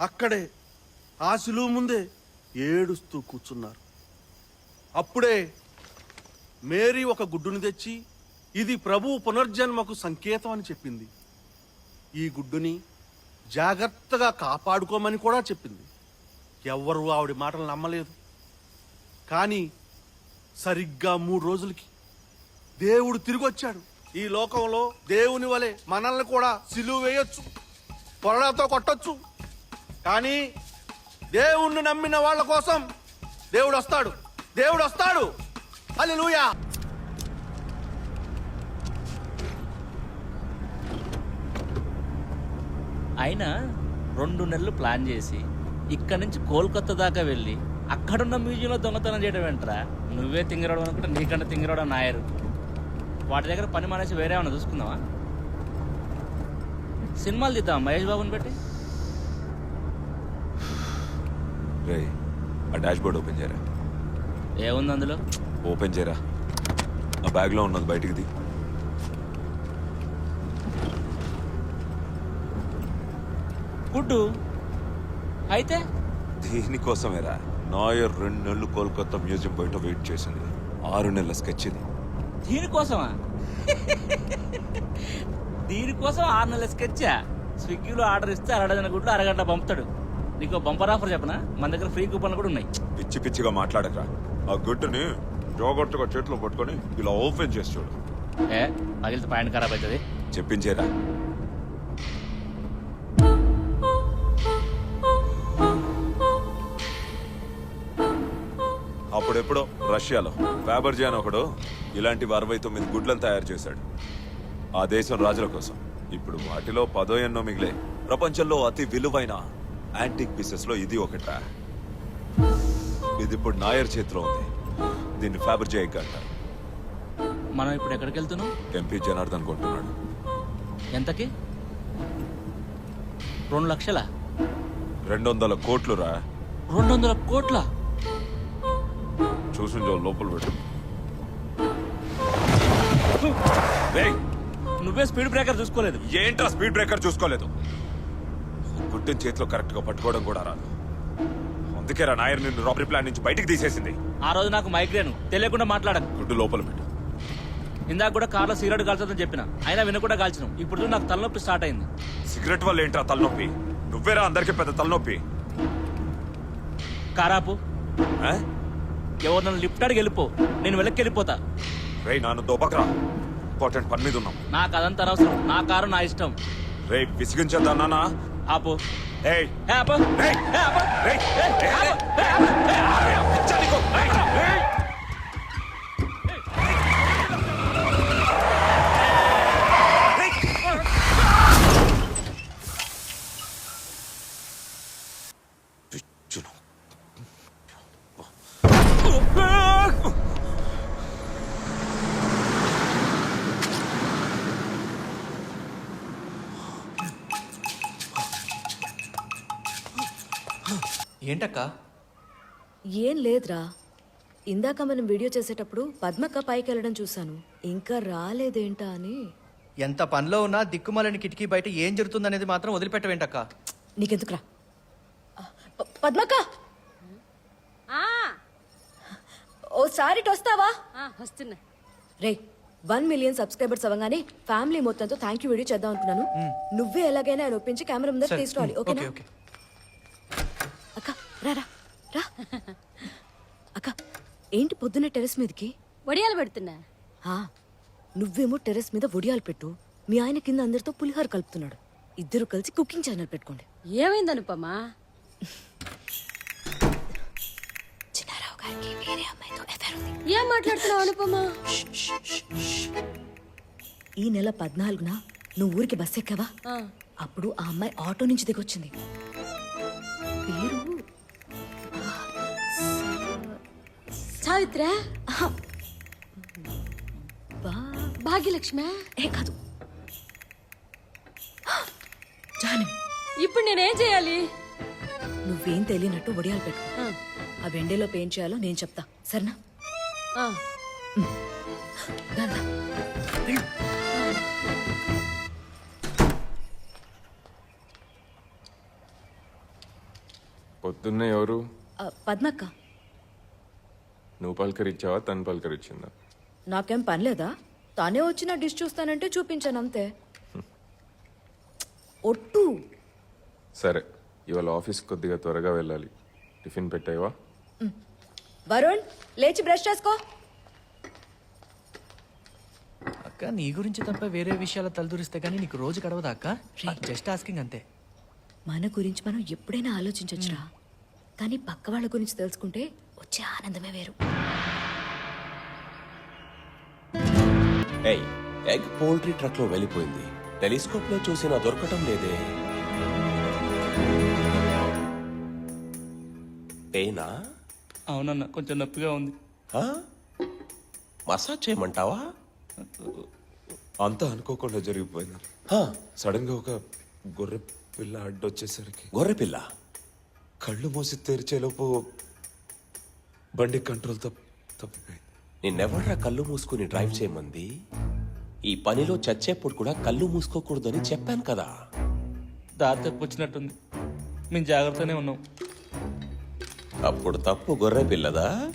అక్కడే ఆ శిలువ ముందే ఏడుస్తూ కూర్చున్నారు. అప్పుడే మేరీ ఒక గుడ్డుని తెచ్చి ఇది ప్రభు పునర్జన్మకు సంకేతం అని చెప్పింది. ఈ గుడ్డుని జాగ్రత్తగా కాపాడుకోమని కూడా చెప్పింది. ఎవ్వరూ ఆవిడ మాటలు నమ్మలేదు. కానీ సరిగ్గా మూడు రోజులకి దేవుడు తిరిగి వచ్చాడు ఈ లోకంలో దేవుని వలె మనల్ని కూడా సిలువ వేయొచ్చు పొరలతో కొట్టొచ్చు. కానీ దేవుణ్ణి నమ్మిన వాళ్ళ కోసం దేవుడు వస్తాడు దేవుడు వస్తాడు హల్లెలూయా. అయినా రెండు నెలలు ప్లాన్ చేసి ఇక్కడ నుంచి కోల్కతా దాకా వెళ్ళి అక్కడున్న మ్యూజియంలో దొంగతనం చేయడం వెంటరా నువ్వే తింగరడం అనుకుంటే నీకన్నా తింగరడం నాయరు. వాటి దగ్గర పని మానేసి వేరే ఏమైనా చూసుకుందామా? సినిమాలు తీద్దాం మహేష్ బాబుని పెట్టి? రే ఆ డాష్ బోర్డ్ ఓపెన్ చేయరా? ఏముంది అందులో? ఓపెన్ చేయరా? ఆ బ్యాగ్లో ఉన్నది బయటికి ది గుడ్డు అయితే? దీనికోసమేరా నాయర్ రెండు నెలలు కోల్కతా మ్యూజియం బయట వెయిట్ చేసింది. ఆరు నెలల స్కెచ్ ఇది. దీనికోసమా? దీనికోసం ఆరు నెలల స్కెచ్చా? స్విగ్గీలో ఆర్డర్ ఇస్తే అరడజన గుడ్లు అరగంట పంపుతాడు. నీకు బంపర్ ఆఫర్ చెప్పనా? మన దగ్గర ఫ్రీ కూపన్లు కూడా ఉన్నాయి. పిచ్చి పిచ్చిగా మాట్లాడకరా. ఆ గుడ్డుని జాగ్రత్తగా చేతిలో పట్టుకొని ఇలా ఓపెన్ చేసి చూడు. ఏ పగిలితే పాయింట్ ఖరాబ్ అవుతుంది. చెప్పించేరా. అప్పుడెప్పుడో రష్యాలో ఫ్యాబర్జీ అని ఒకడు ఇలాంటి అరవై తొమ్మిది గుడ్లను తయారు చేశాడు. ఆ దేశం రాజుల కోసం. ఇప్పుడు వాటిలో పదో ఎన్నో మిగిలే ప్రపంచంలో అతి విలువైన యాంటిక్ పీసెస్లో ఇది ఒకట ఇది ఇప్పుడు నాయర్ చేతిలో ఉంది. దీన్ని ఎగ్ అంటారు. మనం ఇప్పుడు ఎక్కడికి వెళ్తున్నాం? ఎంపీ జనార్దన్ కొంటున్నాడు. ఎంతకి? రెండు లక్షల? రెండు వందల కోట్లు రా. రెండు వందల కోట్ల? చూసి లోపల పెట్టు. నువ్వే స్పీడ్ బ్రేకర్ చూసుకోలేదు. ఏంట్రా స్పీడ్ బ్రేకర్ చూసుకోలేదు? గుడ్డని చేతిలో కరెక్ట్గా పట్టుకోవడం కూడా రాదు. అందుకే రా నాయర్ నిన్ను రాబరీ ప్లాన్ నుంచి బయటికి తీసేసింది. ఆ రోజు నాకు మైగ్రేన్ తెలియకుండా మాట్లాడకు. గుడ్డు లోపల పెట్టు. ఇందాక కూడా కార్లో సిగరెట్ కాల్చదని చెప్పిన. అయినా వినకుండా కాల్చినాం ఇప్పుడు నాకు తలనొప్పి స్టార్ట్ అయింది. సిగరెట్ వల్ల ఏంట్రా తలనొప్పి? నువ్వేరా అందరికి పెద్ద తలనొప్పి. కారాపు? ఎవరు నన్ను లిఫ్ట్ అడిగి వెళ్ళిపో. నేను వెనక్కి వెళ్ళిపోతా. రేయ్ నాన్న దోపకరా ఇంపార్టెంట్ పని మీద ఉన్నాం. నాకు అదంతా అనవసరం. నా కారు నా ఇష్టం. రేయ్ విసిగించద్దా నాన్న. ఆపు ఏయ్ ఆపు. రేయ్ ఏ ఆపు. రేయ్ ఏ, ఏ ఆపు. ఏ ఆపు. ఏ ఆపు. ఏంటక్క? ఏం లేదురా. ఇందాక మనం వీడియో చేసేటప్పుడు పద్మక్క పైకి వెళ్ళడం చూశాను. ఇంకా రాలేదేంటా అని. ఎంత పనిలో ఉన్నా దిక్కుమాలని కిటికీ బయట ఏం జరుగుతుందనేది మాత్రం వదిలిపెట్టవేంటక్క. నీకెందుకురా? ప- పద్మక్క! ఆ, ఓసారి ఇటు వస్తావా ఆ, వస్తున్నా. రే వన్ మిలియన్ సబ్స్క్రైబర్స్ అవ్వగానే ఫ్యామిలీ మొత్తంతో థ్యాంక్ యూ వీడియో చేద్దాం అనుకున్నాను. నువ్వే ఎలాగైనా ఆయన ఒప్పించి కెమెరా ముందర సరే, తీసుకురావాలి ఓకే ఓకేనా? ఓకే. రా రా రా. అక్క ఏంటి పొద్దున్న టెరెస్ మీదకి? వడియాలు పెడుతున్నా. ఆ, నువ్వేమో టెరెస్ మీద ఒడియాలు పెట్టు. మీ ఆయన కింద అందరితో పులిహోర కలుపుతున్నాడు. ఇద్దరు కలిసి కుకింగ్ ఛానల్ పెట్టుకోండి. ఏమైంది అనుపమా చిన్నారావు గారికి వేరే అమ్మాయితో ఉంది. ఏం మాట్లాడుతున్నావు అనుపమా? ఈ నెల పద్నాలుగున నువ్వు ఊరికి బస్ ఎక్కావా? ఆ, అప్పుడు ఆ అమ్మాయి ఆటో నుంచి దిగొచ్చింది. సావిత్ర? బా భాగ్యలక్ష్మి? ఏ కాదు. జాహ్నవి. ఇప్పుడు నేనేం చేయాలి? నువ్వేం తెలియనట్టు ఒడియాలు పెట్టు. ఆ, వెండేలో ఏం చేయాలో నేను చెప్తా. సరేనా. పొద్దున్నే ఎవరు? పద్మక్క. నువ్వు పలకరించావా? తను పలకరించిందా? నాకేం పనిలేదా తానే వచ్చి నా డిష్ చూస్తానంటే చూపించాను అంతే. ఒట్టు. సరే ఇవాళ ఆఫీస్ కొద్దిగా త్వరగా వెళ్ళాలి. టిఫిన్ పెట్టావా? వరుణ్ లేచి బ్రష్ చేసుకో. అక్క నీ గురించి తప్ప వేరే విషయాలు తలదూరిస్తే కానీ నీకు రోజు గడవదా అక్క? జస్ట్ ఆస్కింగ్ అంతే. మన గురించి మనం ఎప్పుడైనా ఆలోచించొచ్చురా. కానీ పక్క వాళ్ళ గురించి తెలుసుకుంటే వచ్చే ఆనందమే వేరు. ఏయ్ ఎగ్ పౌల్ట్రీ ట్రక్లో వెళ్ళిపోయింది. టెలిస్కోప్లో చూసినా దొరకటం లేదే. ఏనా అవునన్న కొంచెం నొప్పిగా ఉంది. ఆ? మసాజ్ చేయమంటావా? అంతా అనుకోకుండా జరిగిపోయింది. హా, సడన్గా ఒక గొర్రె పిల్ల అడ్డొచ్చేసరికి. గొర్రె పిల్ల కళ్ళు మూసి తెరిచేలోపు బండి కంట్రోల్ తప్ప తప్పిపోయింది. నిన్నెవర్రా కళ్ళు మూసుకుని డ్రైవ్ చేయమంది? ఈ పనిలో చచ్చేప్పుడు కూడా కళ్ళు మూసుకోకూడదని చెప్పాను కదా. దారి తప్పు వచ్చినట్టుంది మేము జాగ్రత్తనే ఉన్నాం. అప్పుడు తప్పు గొర్రె పిల్లదా?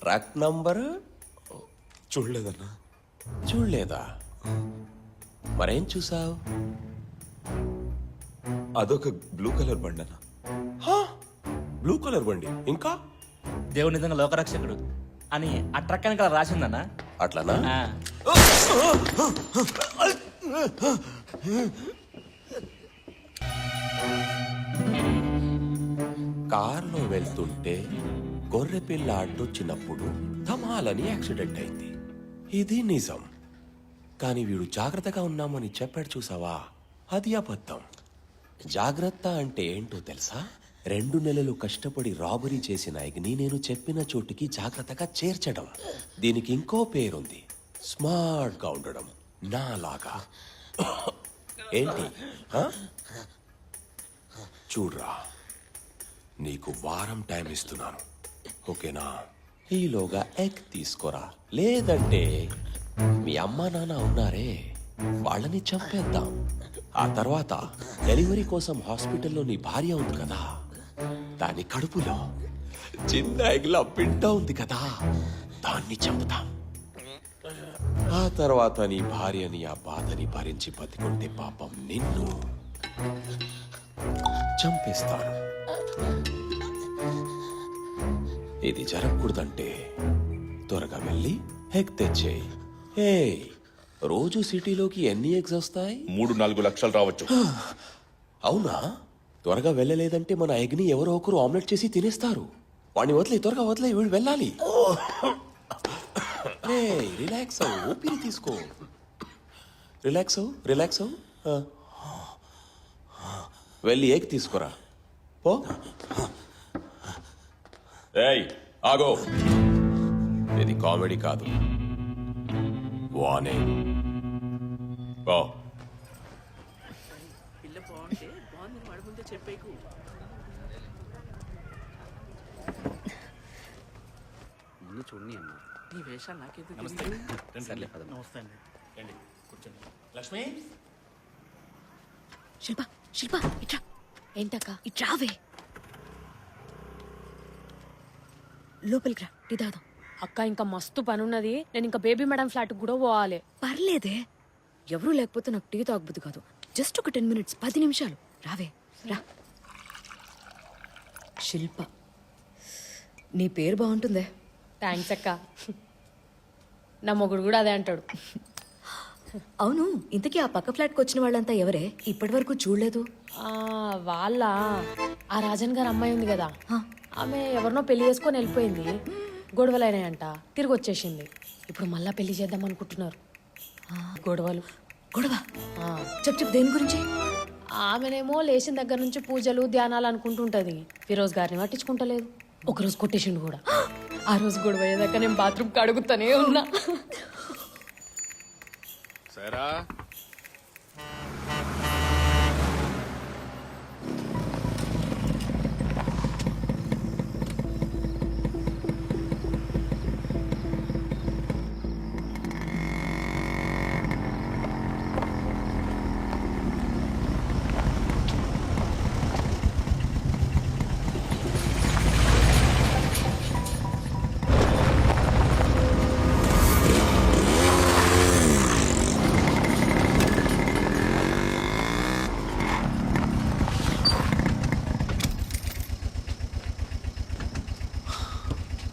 Truck number? చూడలేదన్నా. చూడలేదా? మరేం చూసావు? అదొక బ్లూ కలర్ బండి అన్న బ్లూ కలర్ బండి. ఇంకా? దేవుడు నిజంగా లోకరక్షకుడు. అని ఆ ట్రక్ వెనకాల రాసిందన్న. అట్లనా? ఆ, కార్లో వెళ్తుంటే గొర్రె పిల్ల అడ్డొచ్చినప్పుడు ధమాలని యాక్సిడెంట్ అయింది. ఇది నిజం. కానీ వీడు జాగ్రత్తగా ఉన్నామని చెప్పాడు చూసావా? అది అబద్ధం. జాగ్రత్త అంటే ఏంటో తెలుసా? రెండు నెలలు కష్టపడి రాబరీ చేసిన అగ్ని నేను చెప్పిన చోటుకి జాగ్రత్తగా చేర్చడం. దీనికి ఇంకో పేరుంది. స్మార్ట్గా ఉండడం. నాలాగా. ఏంటి? చూడ్రా. నీకు వారం టైం ఇస్తున్నాను. ఓకేనా? ఈలోగా ఎగ్ తీసుకోరా? లేదంటే మీ అమ్మా నాన్న ఉన్నారే. వాళ్ళని చంపేద్దాం. ఆ తర్వాత డెలివరీ కోసం హాస్పిటల్లో నీ భార్య ఉంది కదా. దాని కడుపులో చిన్న ఎగ్ల బిడ్డ ఉంది కదా దాన్ని చంపుతాం. ఆ తర్వాత నీ భార్యని ఆ బాధని భరించి బతికుంటే పాపం నిన్ను చంపేస్తాను. ఇది జరగకూడదంటే త్వరగా వెళ్ళి ఎగ్ తెచ్చేయి. ఏ రోజు సిటీలోకి ఎన్ని ఎగ్స్ వస్తాయి? మూడు నాలుగు లక్షలు రావచ్చు. అవునా? త్వరగా వెళ్ళలేదంటే మన ఎగ్ని ఎవరో ఒకరు ఆమ్లెట్ చేసి తినేస్తారు. వాడిని వదిలే త్వరగా వదిలే వీడు వెళ్ళాలి. రిలాక్స్ అవ్వు ఊపిరి తీసుకో. రిలాక్స్ అవ్వు రిలాక్స్ అవ్వు. ఆ. వెళ్ళి ఎగ్ తీసుకురా. పో. ఏయ్ ఆగో. ఇది కామెడీ కాదు. వానే ఓ శిల్ప శిల్ప ఇట్రా. ఏంటక్క? ఇట్రావే లోపలికి రా టీ తాగుదాం. అక్క ఇంకా మస్తు పని ఉన్నది నేను ఇంకా బేబీ మేడం ఫ్లాట్ కూడా పోవాలి. పర్లేదే. ఎవరూ లేకపోతే నాకు టీ తాగబుద్ది కాదు. జస్ట్ ఒక టెన్ మినిట్స్ పది నిమిషాలు. రావే రా. శిల్ప నీ పేరు బాగుంటుందే. థ్యాంక్స్ అక్క. నా మొగుడు కూడా అదే అంటాడు. అవును ఇంతకీ ఆ పక్క ఫ్లాట్కి వచ్చిన వాళ్ళంతా ఎవరే? ఇప్పటి వరకు చూడలేదు వాళ్ళ? ఆ రాజన్ గారు అమ్మాయి ఉంది కదా. ఆమె ఎవరినో పెళ్ళి చేసుకొని వెళ్ళిపోయింది. గొడవలైనాయంట. తిరిగి వచ్చేసింది. ఇప్పుడు మళ్ళా పెళ్ళి చేద్దాం అనుకుంటున్నారు. గొడవలు. గొడవ. ఆ, చెప్పు చెప్పు దేని గురించి? ఆమెనేమో లేచిన దగ్గర నుంచి పూజలు ధ్యానాలు అనుకుంటుంటది. ఫిరోజ్ గారిని పట్టించుకుంటలేదు. ఒకరోజు కొట్టేసిండు కూడా. ఆ రోజు గొడవ అయ్యేదాకా నేను బాత్రూమ్ కడుగుతానే ఉన్నా. సరా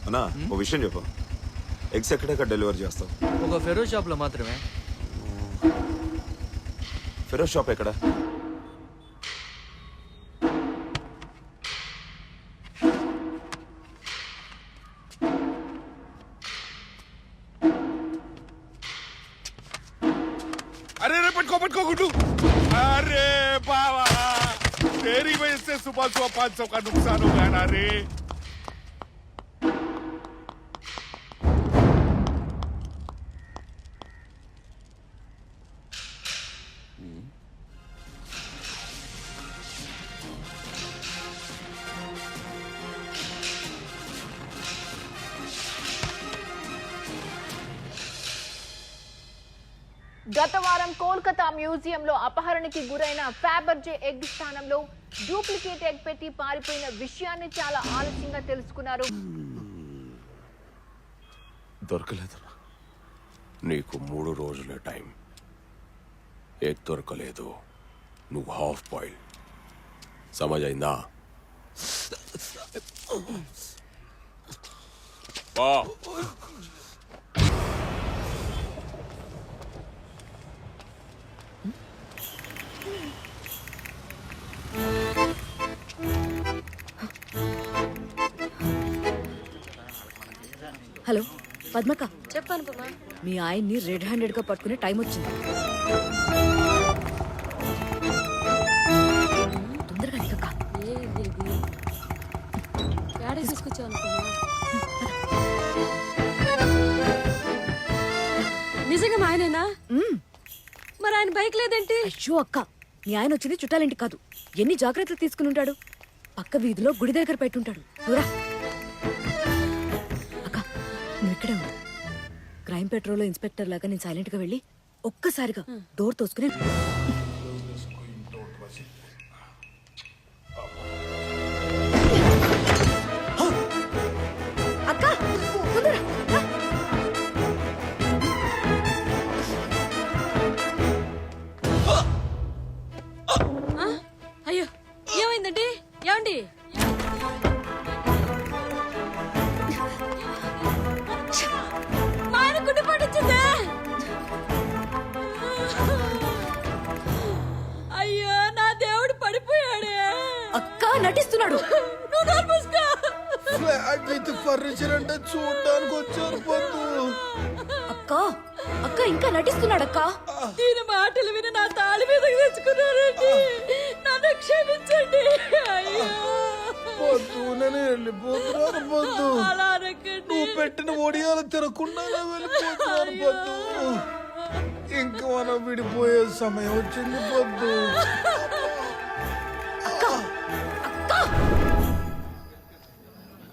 అన్నా ఓ విషయం చెప్పు ఎగ్స్ ఎక్కడెక్కడ డెలివరీ చేస్తావు ఒక ఫెరో షాప్లో మాత్రమే ఫిరోజ్ షాప్ ఎక్కడ अरे अरे पटको पटको गुड्डू अरे बाबा तेरी वजह से सुबह सुबह पाँच सौ का नुकसान हो गया ना रे గత వారం కోల్కతా మ్యూజియంలో అపహరణకి గురైన ఫ్యాబర్జే ఎగ్ స్థానంలో డూప్లికేట్ ఎగ్ పెట్టి పారిపోయిన విషయాన్ని చాలా ఆలస్యంగా తెలుసుకున్నారు. దొరకలేదు నీకు మూడు రోజుల టైం. ఎగ్ దొరకలేదు. నువ్వు హాఫ్ బాయిల్. సమజైందా वाह హలో పద్మక చెప్పాను పమ్మా మీ ఆయన్ని రెడ్ హ్యాండెడ్గా పట్టుకునే టైం వచ్చింది. తొందరగా దిగక్క. ఏడే తీసుకొచ్చావు నిజంగా మా ఆయనేనా? మ్మ్. మరి ఆయన బైక్ లేదేంటి? అయ్యో అక్క మీ ఆయన వచ్చింది చుట్టాలింటి కాదు. ఎన్ని జాగ్రత్తలు తీసుకుని ఉంటాడు? పక్క వీధిలో గుడి దగ్గర పెట్టుంటాడు. దూరా క్రైమ్ పెట్రోల్ ఇన్స్పెక్టర్ లాగా నేను సైలెంట్గా వెళ్ళి ఒక్కసారిగా డోర్ తోసుకుని అంటే చూడడానికి వచ్చారు పొద్దు. అక్క అక్క ఇంకా నటిస్తున్నాడు అక్క దీని మాటలు విని నా తాళి మీదకి తెచ్చుకున్నారండి నన్ను క్షమించండి. అయ్యో. పొద్దు నేను వెళ్ళిపోతున్నాను పొద్దు. అలా అనకండి. పెట్టిన ఒడియాలు తిరగకుండా వెళ్ళిపోతున్నాను పొద్దు. ఇంక మనం విడిపోయే సమయం వచ్చింది పొద్దు.